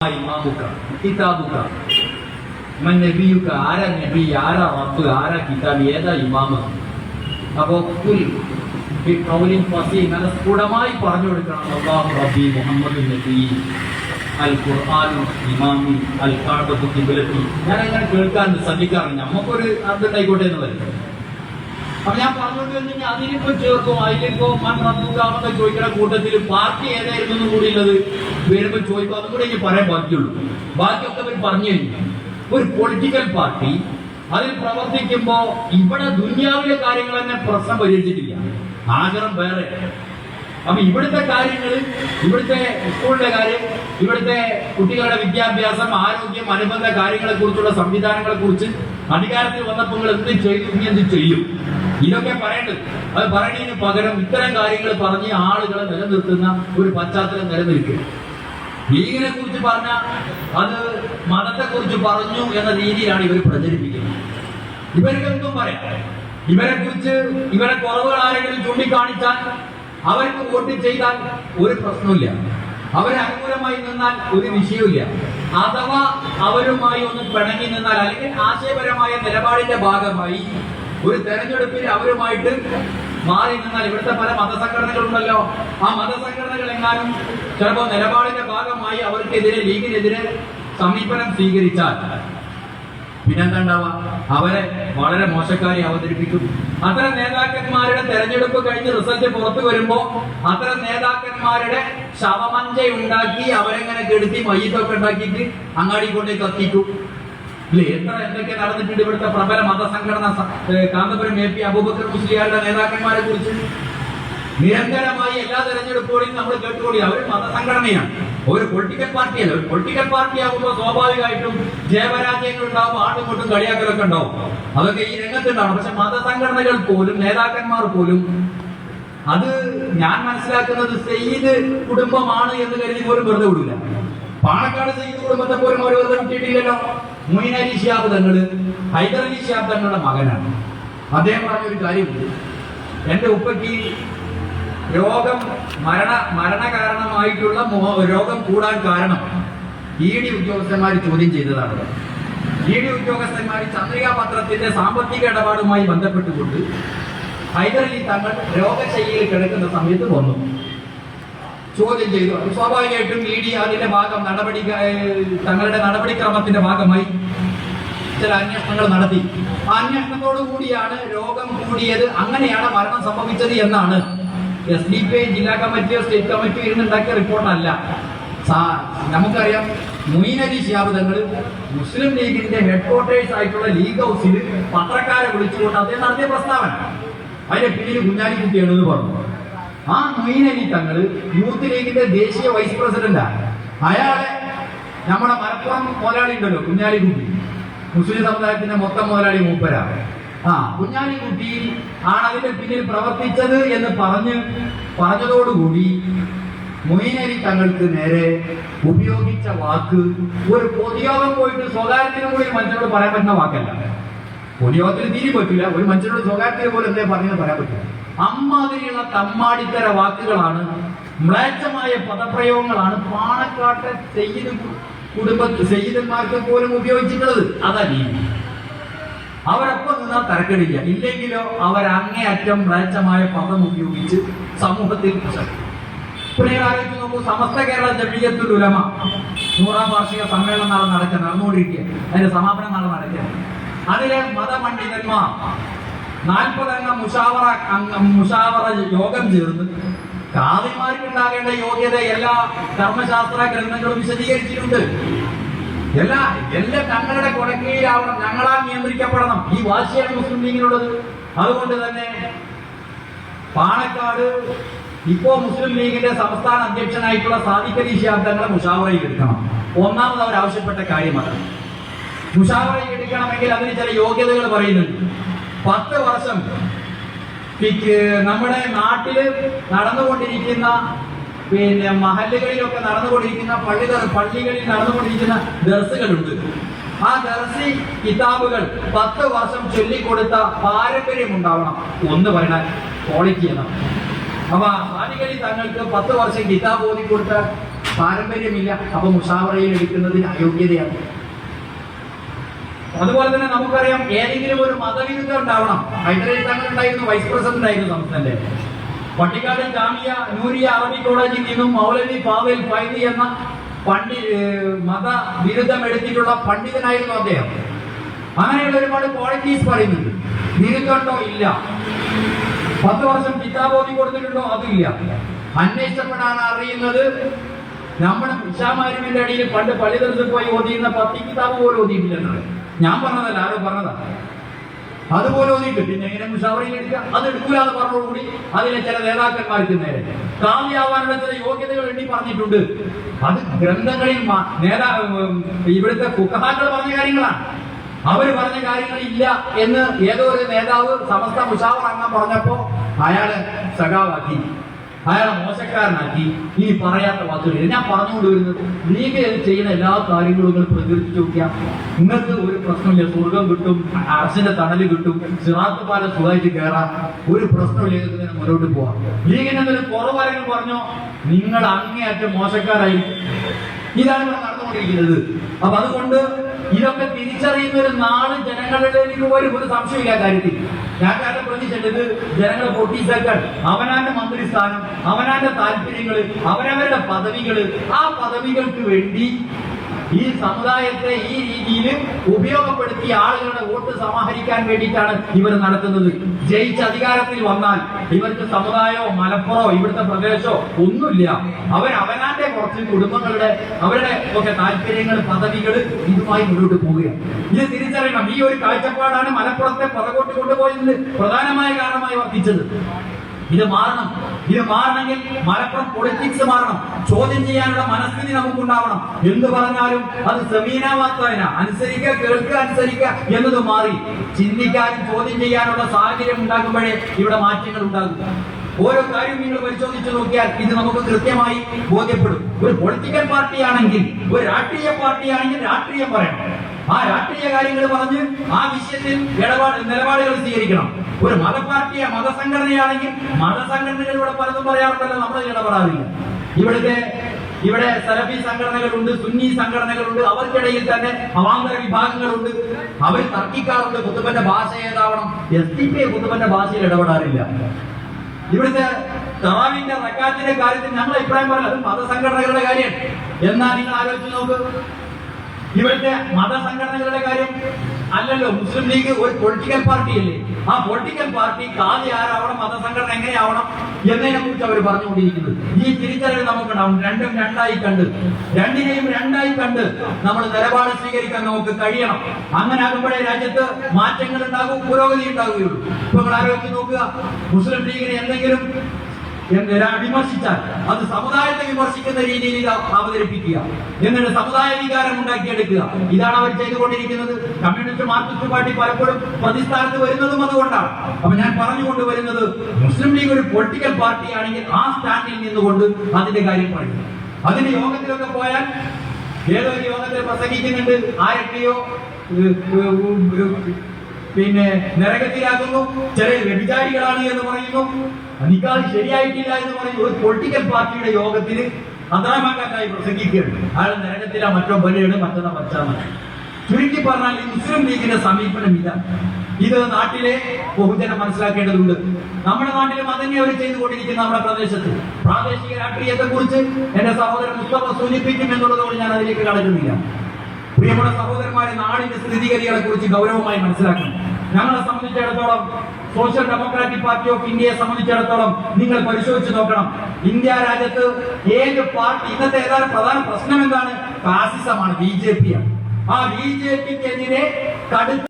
ഇമാമുക്ക കിതാബുക്ക മൻ നബിയുക്ക ആരാ നബി? ആരാ റബ്ബ് ആരാ കിതാബ്? ഏതാ ഇമാമ? അപ്പോ കുൽ ഈ കൗലിൻ ഫസീ. നല്ല സ്ഫുടമായി പറഞ്ഞു കൊടുക്കണം അല്ലാഹു റബ്ബി മുഹമ്മദ് നബി. അൽ ഖുർആനു ഇമാമി അൽ കാബത്തു ഖിബ്ലത്തി ഞാൻ അങ്ങനെ കേൾക്കാൻ ശ്രദ്ധിക്കാറുണ്ട് നമുക്കൊരു അർത്ഥമായിക്കോട്ടെ എന്ന് പറയും അപ്പൊ ഞാൻ പറഞ്ഞുകൊണ്ട് കഴിഞ്ഞാൽ അതിലിപ്പോ ചേർക്കും അതിലിപ്പോ റബ്ബുക്കാമെന്ന് ചോദിക്കുന്ന കൂട്ടത്തിൽ പാർട്ടി ഏതായിരുന്നു എന്ന് കൂടി ഉള്ളത് വരുമ്പോ ചോദിക്കും. അതും കൂടെ ഇനി പറയാൻ ബാക്കിയുള്ളൂ. ബാക്കിയൊക്കെ അവർ പറഞ്ഞു ഒരു പൊളിറ്റിക്കൽ പാർട്ടി അതിൽ പ്രവർത്തിക്കുമ്പോ ഇവിടെ ദുനിയാവിലെ കാര്യങ്ങൾ തന്നെ പ്രശ്നം പരിഹരിച്ചിട്ടില്ല. ആഗ്രഹം വേറെ. അപ്പൊ ഇവിടുത്തെ കാര്യങ്ങൾ ഇവിടുത്തെ സ്കൂളിന്റെ കാര്യം ഇവിടുത്തെ കുട്ടികളുടെ വിദ്യാഭ്യാസം ആരോഗ്യം അനുബന്ധ കാര്യങ്ങളെ കുറിച്ചുള്ള സംവിധാനങ്ങളെ കുറിച്ച് അധികാരത്തിൽ വന്നപ്പോൾ എന്ത് ഇനി എന്ത് ചെയ്യും. ഇതൊക്കെ പറയേണ്ടത് അത് പറയുന്നതിന് പകരം ഇത്തരം കാര്യങ്ങൾ പറഞ്ഞ് ആളുകളെ നിലനിർത്തുന്ന ഒരു പശ്ചാത്തലം നിലനിൽക്കും ലീഗിനെ കുറിച്ച് പറഞ്ഞ അത് മതത്തെ കുറിച്ച് പറഞ്ഞു എന്ന രീതിയിലാണ് ഇവർ പ്രചരിപ്പിക്കുന്നത്. ഇവർക്കെന്തും പറയാം. ഇവരെ കുറിച്ച് ഇവരെ കുറവുകൾ ആരെങ്കിലും ചൂണ്ടിക്കാണിച്ചാൽ അവർക്ക് വോട്ട് ചെയ്താൽ ഒരു പ്രശ്നമില്ല അവരെ അനുകൂലമായി നിന്നാൽ ഒരു വിഷയമില്ല അഥവാ അവരുമായി ഒന്ന് പിണങ്ങി നിന്നാൽ അല്ലെങ്കിൽ ആശയപരമായ നിലപാടിന്റെ ഭാഗമായി ഒരു തെരഞ്ഞെടുപ്പിൽ അവരുമായിട്ട് മാറി നിന്നാൽ ഇവിടുത്തെ പല മതസംഘടനകളുണ്ടല്ലോ. ആ മതസംഘടനകൾ എങ്ങാനും ചിലപ്പോൾ നിലപാടിന്റെ ഭാഗമായി അവർക്കെതിരെ ലീഗിനെതിരെ സമീപനം സ്വീകരിച്ചാൽ പിന്നെന്താ ഉണ്ടാവുക അവരെ വളരെ മോശക്കാരി അവതരിപ്പിക്കും. അത്തരം നേതാക്കന്മാരുടെ തെരഞ്ഞെടുപ്പ് കഴിഞ്ഞ് റിസൾട്ട് പുറത്തു വരുമ്പോ അത്തരം നേതാക്കന്മാരുടെ ശവമഞ്ച ഉണ്ടാക്കി അവരെങ്ങനെ കെടുത്തി മയ്യത്തൊക്കെ ഉണ്ടാക്കിയിട്ട് അങ്ങാടി കൊണ്ടേ കത്തിക്കും. ഇല്ലേ എത്ര എന്തൊക്കെ നടന്നിട്ടുണ്ട് ഇവിടുത്തെ പ്രബല മതസംഘടന കാന്തപുരം എ പി അബൂബക്കർ മുസ്ലിയാരുടെ നേതാക്കന്മാരെ കുറിച്ച്? നിരന്തരമായി എല്ലാ തെരഞ്ഞെടുപ്പുകളിലും നമ്മൾ കേട്ടുകൂടി അവർ മതസംഘടനയാണ്. ഒരു പൊളിറ്റിക്കൽ പാർട്ടിയല്ല ഒരു പൊളിറ്റിക്കൽ പാർട്ടി ആകുമ്പോൾ സ്വാഭാവികമായിട്ടും ജയപരാജയങ്ങൾ ഉണ്ടാവും ആട്ടും കൊണ്ടും കളിയാക്കലൊക്കെ ഉണ്ടാവും. അതൊക്കെ ഈ രംഗത്തുണ്ടാവും പക്ഷെ മതസംഘടനകൾ പോലും നേതാക്കന്മാർ പോലും അത് ഞാൻ മനസ്സിലാക്കുന്നത് സെയ്ദ് കുടുംബമാണ് എന്ന് കരുതി പോലും വെറുതെ വിടില്ല. പാണക്കാട് സെയ്ദ് കുടുംബത്തെ പോലും അവർ വെറുതെ വിട്ടിട്ടില്ലല്ലോ. മൊയ്ൻ അലി ഷിയാബ് തങ്ങൾ ഹൈദർ അലി ഷിയാബ് തങ്ങളുടെ മകനാണ്. അദ്ദേഹം പറഞ്ഞൊരു കാര്യമുണ്ട്. എന്റെ ഉപ്പയ്ക്ക് രോഗം മരണ മരണകാരണമായിട്ടുള്ള രോഗം കൂടാൻ കാരണം ഇ ഡി ഉദ്യോഗസ്ഥന്മാർ ചോദ്യം ചെയ്തതാണ്. ഇ ഡി ഉദ്യോഗസ്ഥന്മാർ ചന്ദ്രികാ പത്രത്തിന്റെ സാമ്പത്തിക ഇടപാടുമായി ബന്ധപ്പെട്ടുകൊണ്ട് ഹൈദരലി തങ്ങൾ രോഗശൈലിയിൽ കിടക്കുന്ന സമയത്ത് വന്നു. ചോദ്യം ചെയ്തു. അപ്പോൾ സ്വാഭാവികമായിട്ടും ഇ ഡി അതിന്റെ ഭാഗം നടപടി തങ്ങളുടെ നടപടിക്രമത്തിന്റെ ഭാഗമായി ചില അന്വേഷണങ്ങൾ നടത്തി. ആ അന്വേഷണത്തോടു കൂടിയാണ് രോഗം കൂടിയത്. അങ്ങനെയാണ് മരണം സംഭവിച്ചത് എന്നാണ്. എസ് ഡി പി ഐ ജില്ലാ കമ്മിറ്റിയോ സ്റ്റേറ്റ് കമ്മിറ്റിയോ ഇരുന്നുണ്ടാക്കിയ റിപ്പോർട്ടല്ല. നമുക്കറിയാം മൊയ്ൻ ശ്യാബുദങ്ങൾ മുസ്ലിം ലീഗിന്റെ ഹെഡ് ക്വാർട്ടേഴ്സ് ആയിട്ടുള്ള ലീഗ് ഹൗസിൽ പത്രക്കാരെ വിളിച്ചുകൊണ്ട് അദ്ദേഹം നടത്തിയ പ്രസ്താവന. അതിന്റെ പിന്നിൽ കുഞ്ഞാലിക്കുട്ടിയാണെന്ന് പറഞ്ഞു. ആ മൊയ്ൻ അലി തങ്ങൾ യൂത്ത് ലീഗിന്റെ ദേശീയ വൈസ് പ്രസിഡന്റാണ് അയാളെ നമ്മുടെ മലപ്പുറം മുതലാളി ഉണ്ടല്ലോ കുഞ്ഞാലിക്കുട്ടി മുസ്ലിം സമുദായത്തിന്റെ മൊത്തം മുതലാളി മൂപ്പരാ. ആ കുഞ്ഞാലിക്കുട്ടി ആണ് അതിന്റെ പിന്നിൽ പ്രവർത്തിച്ചത് എന്ന് പറഞ്ഞ് പറഞ്ഞതോടുകൂടി മൊയ്ൻ അലി തങ്ങൾക്ക് നേരെ ഉപയോഗിച്ച വാക്ക് ഒരു പൊതുയോഗം പോയിട്ട് സ്വകാര്യത്തിനും കൂടി മനുഷ്യനോട് പറയാൻ പറ്റുന്ന വാക്കല്ല. പൊതുയോഗത്തിന് തീരെ പറ്റില്ല ഒരു മനുഷ്യനോട് സ്വകാര്യത്തിന് പോലെ എന്തേ പറഞ്ഞു പറയാൻ പറ്റില്ല അമ്മാതിരിയുള്ള തമ്മാടിത്തര വാക്കുകളാണ് മ്ലേച്ഛമായ പദപ്രയോഗങ്ങളാണ് പാണക്കാട്ടെ സെയ്ത് കുടുംബ സെയ്യിദന്മാർക്ക് പോലും ഉപയോഗിച്ചിട്ടുള്ളത്. അതാ രീതി. അവരൊപ്പം നിന്നാൽ തരക്കടില്ല. ഇല്ലെങ്കിലോ അവരങ്ങേയറ്റം മ്ലേച്ഛമായ പദം ഉപയോഗിച്ച് സമൂഹത്തിൽ നിങ്ങൾ നോക്കൂ സമസ്ത കേരള ജമീയത്തുൽ ഉലമ. നൂറാം വാർഷിക സമ്മേളനം നാളെ നടക്കുക അതിന്റെ സമാപനം നാളെ നടക്കുക അതിലെ മതപണ്ഡിതന്മാർ നാൽപ്പതംഗ മുഷാവറ മുഷാവറ യോഗം ചേർന്ന് കാവിമാർക്കുണ്ടാകേണ്ട യോഗ്യത എല്ലാ ധർമ്മശാസ്ത്ര ഗ്രന്ഥങ്ങളും വിശദീകരിച്ചിട്ടുണ്ട്. എല്ലാ എല്ലാ ഞങ്ങളുടെ കൊടക്കീഴിലാവണം ഞങ്ങളാൽ നിയന്ത്രിക്കപ്പെടണം. ഈ വാശിയാണ് മുസ്ലിം ലീഗിനുള്ളത്. അതുകൊണ്ട് തന്നെ പാണക്കാട് ഇപ്പോ മുസ്ലിം ലീഗിന്റെ സംസ്ഥാന അധ്യക്ഷനായിട്ടുള്ള സാദിഖലി തങ്ങളെ മുഷാവറയിൽ എടുക്കണം. ഒന്നാമത് അവർ ആവശ്യപ്പെട്ട കാര്യമാണ് മുഷാവറയിൽ എടുക്കണമെങ്കിൽ അതിന് ചില യോഗ്യതകൾ പറയുന്നുണ്ട്. പത്ത് വർഷം നമ്മുടെ നാട്ടിൽ നടന്നുകൊണ്ടിരിക്കുന്ന പിന്നെ മഹല്ലുകളിലൊക്കെ നടന്നുകൊണ്ടിരിക്കുന്ന പള്ളി പള്ളികളിൽ നടന്നുകൊണ്ടിരിക്കുന്ന ദർസുകളുണ്ട്. ആ ദർസി കിതാബുകൾ പത്ത് വർഷം ചൊല്ലിക്കൊടുത്ത പാരമ്പര്യം ഉണ്ടാവണം. ഒന്ന് പറഞ്ഞാൽ ക്വാളിറ്റി എന്നാണ് അപ്പൊ സാലികളി തങ്ങൾക്ക് പത്ത് വർഷം കിതാബ് ഓതിക്കൊടുത്ത പാരമ്പര്യമില്ല. അപ്പൊ മുഷാവറയിൽ എടുക്കുന്നതിന് അയോഗ്യതയാണ്. അതുപോലെ തന്നെ നമുക്കറിയാം ഏതെങ്കിലും ഒരു മതവിരുദ്ധ ഉണ്ടാവണം. ഹൈദരാബാദ് തങ്ങൾ ഉണ്ടായിരുന്നു വൈസ് പ്രസിഡന്റ് ആയിരുന്നു സംസ്ഥാനത്തെ. പട്ടിക്കാട് ജാമിയ നൂരിയ അറബി കോളേജിൽ നിന്നും മൗലവി പാവൽ ഫൈദി എന്ന പണ്ഡി മത എടുത്തിട്ടുള്ള പണ്ഡിതനായിരുന്നു അദ്ദേഹം. അങ്ങനെയുള്ള ഒരുപാട് ക്വാളിറ്റീസ് പറയുന്നുണ്ട്. നിനക്കുണ്ടോ? ഇല്ല. പത്ത് വർഷം പിതാബോധി കൊടുത്തിട്ടുണ്ടോ? അതില്ല അന്വേഷിച്ചപ്പോഴാണ് അറിയുന്നത് നമ്മുടെ ഇഷാമാരുവിന്റെ അടിയിൽ പണ്ട് പള്ളിദർശത്തിൽ പോയി ഓതിയിരുന്ന പത്തി കിതാബ് പോലും ഓതിയിട്ടില്ലെന്നത് ഞാൻ പറഞ്ഞതല്ല ആരോ പറഞ്ഞതാ? അതുപോലെ ഒന്നിട്ട് പിന്നെ എങ്ങനെ മുഷാവറയിൽ എടുക്കുക അത് എടുക്കൂലാതെ പറഞ്ഞോടുകൂടി അതിലെ ചില നേതാക്കന്മാർക്ക് നേരെ. കാവ്യാവാനുള്ള ചില യോഗ്യതകൾ എണ്ണി പറഞ്ഞിട്ടുണ്ട്. അത് ഗ്രന്ഥങ്ങളിൽ നേതാ ഇവിടുത്തെ കുക്കഹാക്കൾ പറഞ്ഞ കാര്യങ്ങളാണ്. അവർ പറഞ്ഞ കാര്യങ്ങൾ ഇല്ല എന്ന് ഏതോ ഒരു നേതാവ് സമസ്ത മുഷാവർ അംഗം പറഞ്ഞപ്പോ അയാളെ സഖാവാക്കി. അയാളെ മോശക്കാരനാക്കി. ഈ പറയാത്ത വാക്കുകൾ ഞാൻ പറഞ്ഞുകൊണ്ട് വരുന്നത് ലീഗ് ചെയ്യുന്ന എല്ലാ കാര്യങ്ങളും നിങ്ങൾ പ്രകീർത്തിച്ചു നോക്കിയാൽ നിങ്ങൾക്ക് ഒരു പ്രശ്നമില്ല. സ്വർഗം കിട്ടും അറസിന്റെ തണൽ കിട്ടും സിറാത്ത് പാല സുഖമായിട്ട് കയറാം ഒരു പ്രശ്നമില്ല. ഇങ്ങനെ മുന്നോട്ട് പോവാം. ലീഗിന് എന്തെങ്കിലും കുറവാരെങ്കിലും പറഞ്ഞോ? നിങ്ങൾ അങ്ങേയറ്റം മോശക്കാരായിരിക്കും. ഇതാണ് ഇവിടെ നടന്നുകൊണ്ടിരിക്കുന്നത്. അപ്പൊ അതുകൊണ്ട് ഇതൊക്കെ തിരിച്ചറിയുന്ന ഒരു നാൾ ജനങ്ങളുടെ വരും ഒരു സംശയമില്ല കാര്യത്തിൽ. ഞാൻ കാരണം പ്രതീക്ഷിച്ചത് ജനങ്ങളെ പൊട്ടീസാക്കാൻ അവനാന്റെ മന്ത്രിസ്ഥാനം അവനാന്റെ താല്പര്യങ്ങൾ അവനവരുടെ പദവികൾ ആ പദവികൾക്ക് വേണ്ടി ഈ സമുദായത്തെ ഈ രീതിയിൽ ഉപയോഗപ്പെടുത്തി ആളുകളുടെ വോട്ട് സമാഹരിക്കാൻ വേണ്ടിയിട്ടാണ് ഇവർ നടത്തുന്നത്. ജയിച്ച് അധികാരത്തിൽ വന്നാൽ ഇവർക്ക് സമുദായമോ മലപ്പുറമോ ഇവിടുത്തെ പ്രദേശമോ ഒന്നുമില്ല. അവർ അവനാന്റെ കുറച്ച് കുടുംബങ്ങളുടെ അവരുടെ ഒക്കെ താല്പര്യങ്ങൾ പദവികൾ ഇതുമായി മുന്നോട്ട് പോവുകയാണ്. ഇത് തിരിച്ചറിയണം. ഈ ഒരു കാഴ്ചപ്പാടാണ് മലപ്പുറത്തെ പതകോട്ട് കൊണ്ടുപോയതിന് പ്രധാനമായ കാരണമായി വർദ്ധിച്ചത് ഇത് മാറണം. ഇത് മാറണമെങ്കിൽ മലപ്പുറം പൊളിറ്റിക്സ് മാറണം. ചോദ്യം ചെയ്യാനുള്ള മനസ്ഥിതി നമുക്കുണ്ടാവണം. എന്ത് പറഞ്ഞാലും അത് സമീനാവാത്തവന അനുസരിക്കുക കേൾക്കുക അനുസരിക്കുക എന്നത് മാറി. ചിന്തിക്കാനും ചോദ്യം ചെയ്യാനുള്ള സാഹചര്യം ഉണ്ടാകുമ്പോഴേ ഇവിടെ മാറ്റങ്ങൾ ഉണ്ടാകും. ഓരോ കാര്യവും നിങ്ങൾ പരിശോധിച്ചു നോക്കിയാൽ ഇത് നമുക്ക് കൃത്യമായി ബോധ്യപ്പെടും. ഒരു പൊളിറ്റിക്കൽ പാർട്ടിയാണെങ്കിൽ ഒരു രാഷ്ട്രീയ പാർട്ടിയാണെങ്കിൽ രാഷ്ട്രീയം പറയണം. ആ രാഷ്ട്രീയ കാര്യങ്ങൾ പറഞ്ഞ് ആ വിഷയത്തിൽ ഇടപാട് നിലപാടുകൾ സ്വീകരിക്കണം. ഒരു മതപാർട്ടിയ മതസംഘടനയാണെങ്കിൽ മതസംഘടനകളിലൂടെ പലതും പറയാറുണ്ടല്ലോ നമ്മൾ ഇടപെടാറില്ല. ഇവിടുത്തെ ഇവിടെ സലഫി സംഘടനകളുണ്ട് സുന്നി സംഘടനകളുണ്ട് അവർക്കിടയിൽ തന്നെ അവാന്തര വിഭാഗങ്ങളുണ്ട്. അവർ തർക്കിക്കാറുണ്ട് കുത്തുബന്റെ ഭാഷ ഏതാവണം. എസ് ടി പി കുത്തുബന്റെ ഭാഷയിൽ ഇടപെടാറില്ല. ഇവിടുത്തെ തറാവിന്റെ റക്കാത്തിന്റെ കാര്യത്തിൽ ഞങ്ങൾ അഭിപ്രായം പറയില്ല അത് മതസംഘടനകളുടെ കാര്യം. എന്നാൽ നിങ്ങൾ ആലോചിച്ച് നോക്ക്. ഇവിടുത്തെ മതസംഘടനകളുടെ കാര്യം അല്ലല്ലോ മുസ്ലിം ലീഗ് ഒരു പൊളിറ്റിക്കൽ പാർട്ടി അല്ലേ? ആ പൊളിറ്റിക്കൽ പാർട്ടി കാതി ആരാവണം മതസംഘടന എങ്ങനെയാവണം എന്നതിനെ കുറിച്ച് അവർ പറഞ്ഞുകൊണ്ടിരിക്കുന്നത്. ഈ തിരിച്ചറിവ് നമുക്കുണ്ടാവും രണ്ടും രണ്ടായി കണ്ട്. രണ്ടിനെയും രണ്ടായി കണ്ട് നമ്മൾ നിലപാട് സ്വീകരിക്കാൻ നമുക്ക് കഴിയണം. അങ്ങനെ ആകുമ്പോഴേ രാജ്യത്ത് മാറ്റങ്ങൾ ഉണ്ടാകും പുരോഗതി ഉണ്ടാകുകയുള്ളൂ ഇപ്പൊ നിങ്ങൾ ആലോചിച്ച് നോക്കുക മുസ്ലിം ലീഗിന് എന്തെങ്കിലും എന്ന് അടിമർശിച്ചാൽ അത് സമുദായത്തെ വിമർശിക്കുന്ന രീതിയിൽ ഇത് അവതരിപ്പിക്കുക. എന്നിട്ട് സമുദായ വികാരം ഉണ്ടാക്കിയെടുക്കുക. ഇതാണ് അവർ ചെയ്തുകൊണ്ടിരിക്കുന്നത്. കമ്മ്യൂണിസ്റ്റ് മാർക്സിസ്റ്റ് പാർട്ടി പലപ്പോഴും പ്രതിസ്ഥാനത്ത് വരുന്നതും അതുകൊണ്ടാണ്. അപ്പൊ ഞാൻ പറഞ്ഞുകൊണ്ട് വരുന്നത് മുസ്ലിം ലീഗ് ഒരു പൊളിറ്റിക്കൽ പാർട്ടിയാണെങ്കിൽ ആ സ്റ്റാൻഡിൽ നിന്നുകൊണ്ട് അതിന്റെ കാര്യം പറയും അതിന്റെ യോഗത്തിലൊക്കെ പോയാൽ ഏതോ ഒരു യോഗത്തിൽ പ്രസംഗിക്കുന്നുണ്ട് ആരൊക്കെയോ പിന്നെ നരകത്തിലാക്കുന്നു ചില വ്യഭിചാരികളാണ് എന്ന് പറയുന്നു. നിക്കാൽ ശരിയായിട്ടില്ല എന്ന് പറയുന്ന ഒരു പൊളിറ്റിക്കൽ പാർട്ടിയുടെ യോഗത്തിൽ അന്തരാമാക്കാറ്റായി പ്രസംഗിക്കുകയാണ്. അയാൾ നരകത്തില മറ്റോ ബലിയാണ് മറ്റൊന്ന പച്ചാമ ചുരുക്കി പറഞ്ഞാൽ ഈ മുസ്ലിം ലീഗിന്റെ സമീപനം ഇതാണ് ഇത് നാട്ടിലെ ബഹുജനം മനസ്സിലാക്കേണ്ടതുണ്ട്. നമ്മുടെ നാട്ടിലും അതന്നെ അവർ ചെയ്തുകൊണ്ടിരിക്കുന്ന നമ്മുടെ പ്രദേശത്ത്. പ്രാദേശിക രാഷ്ട്രീയത്തെ കുറിച്ച് എന്റെ സഹോദരൻ മുസ്തഫ സൂചിപ്പിക്കും എന്നുള്ളതുകൊണ്ട് ഞാൻ അതിലേക്ക് കടക്കുന്നില്ല. പ്രിയമുള്ള സഹോദരന്മാരെ നാടിന്റെ സ്ഥിതിഗതികളെ കുറിച്ച് ഗൗരവമായി മനസ്സിലാക്കണം. ഞങ്ങളെ സംബന്ധിച്ചിടത്തോളം സോഷ്യൽ ഡെമോക്രാറ്റിക് പാർട്ടി ഓഫ് ഇന്ത്യയെ സംബന്ധിച്ചിടത്തോളം നിങ്ങൾ പരിശോധിച്ച് നോക്കണം. ഇന്ത്യ രാജ്യത്ത് ഏത് പാർട്ടി ഇന്നത്തെ ഏതാനും പ്രധാന പ്രശ്നം എന്താണ്? ഫാസിസമാണ് ബി ജെ പി ആണ്. ആ ബി ജെ പിക്കെതിരെ കടുത്ത